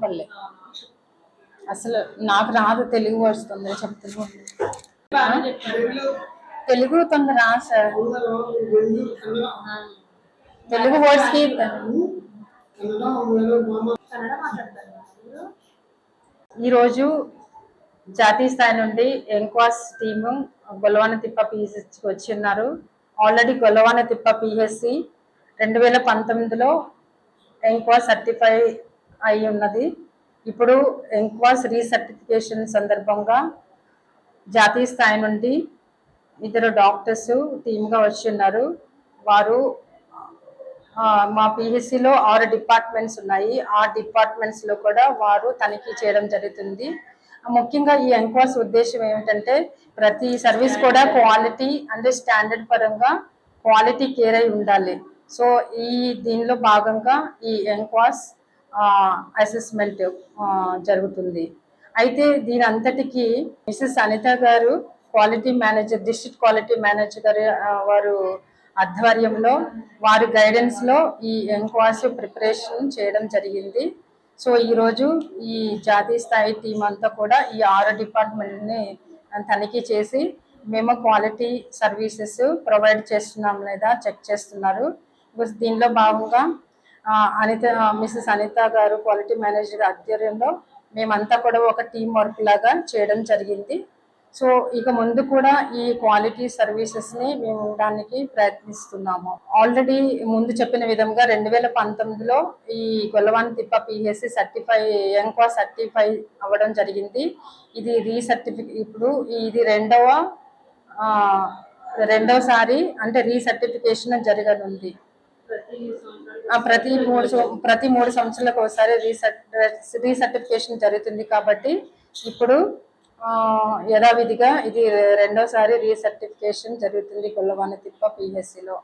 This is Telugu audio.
నాగపల్లి అసలు నాకు రాదు తెలుగు వర్డ్స్ తొందర చెప్తున్నాను తెలుగు తొందర రా సార్. తెలుగు వర్డ్స్కి ఈరోజు జాతీయ స్థాయి నుండి ఎంక్వాస్ టీము గొలవాన తిప్ప పిహెచ్కి వచ్చి ఉన్నారు ఆల్రెడీ గొలవాన తిప్ప పిహెచ్సి రెండు వేల పంతొమ్మిదిలో ఎంక్వాస్ సర్టిఫై అయి ఉన్నది. ఇప్పుడు ఎంక్వాస్ రీసర్టిఫికేషన్ సందర్భంగా జాతీయ స్థాయి నుండి ఇద్దరు డాక్టర్స్ టీమ్గా వచ్చి ఉన్నారు. వారు మా పిహెసిలో ఆరు డిపార్ట్మెంట్స్ ఉన్నాయి. ఆ డిపార్ట్మెంట్స్లో కూడా వారు తనిఖీ చేయడం జరుగుతుంది. ముఖ్యంగా ఈ ఎంక్వాస్ ఉద్దేశం ఏమిటంటే ప్రతి సర్వీస్ కూడా క్వాలిటీ అంటే స్టాండర్డ్ పరంగా క్వాలిటీ కేర్ అయి ఉండాలి. సో ఈ దీనిలో భాగంగా ఈ ఎంక్వాస్ అసెస్మెంట్ జరుగుతుంది. అయితే దీని అంతటికి మిసెస్ అనిత గారు quality manager district quality manager గారు వారు ఆధ్వర్యంలో వారి గైడెన్స్లో ఈ ఎంక్వాస్ ప్రిపరేషన్ చేయడం జరిగింది. సో ఈరోజు ఈ జాతీయ స్థాయి టీం అంతా కూడా ఈ ఆరు డిపార్ట్మెంట్ని తనిఖీ చేసి మేము క్వాలిటీ సర్వీసెస్ ప్రొవైడ్ చేస్తున్నాం లేదా చెక్ చేస్తున్నారు. దీనిలో భాగంగా అనిత మిసెస్ అనిత గారు క్వాలిటీ మేనేజర్ ఆధ్వర్యంలో మేమంతా కూడా ఒక టీం వర్క్ లాగా చేయడం జరిగింది. సో ఇక ముందు కూడా ఈ క్వాలిటీ సర్వీసెస్ని మేము ఇవ్వడానికి ప్రయత్నిస్తున్నాము. ఆల్రెడీ ముందు చెప్పిన విధంగా రెండు వేల పంతొమ్మిదిలో ఈ గొల్లవాన్ తిప్ప పిహెసి సర్టిఫై ఎంక్వా సర్టిఫై అవ్వడం జరిగింది. ఇది రీసర్టిఫికే ఇప్పుడు ఇది రెండవ రెండవసారి అంటే రీసర్టిఫికేషన్ జరగనుంది. ప్రతి మూడు ప్రతి మూడు సంవత్సరాలకు ఒకసారి రీసర్ రీసర్టిఫికేషన్ జరుగుతుంది కాబట్టి ఇప్పుడు యథావిధిగా ఇది రెండోసారి రీసర్టిఫికేషన్ జరుగుతుంది గొల్లవాణి తిప్ప పిఎస్సిలో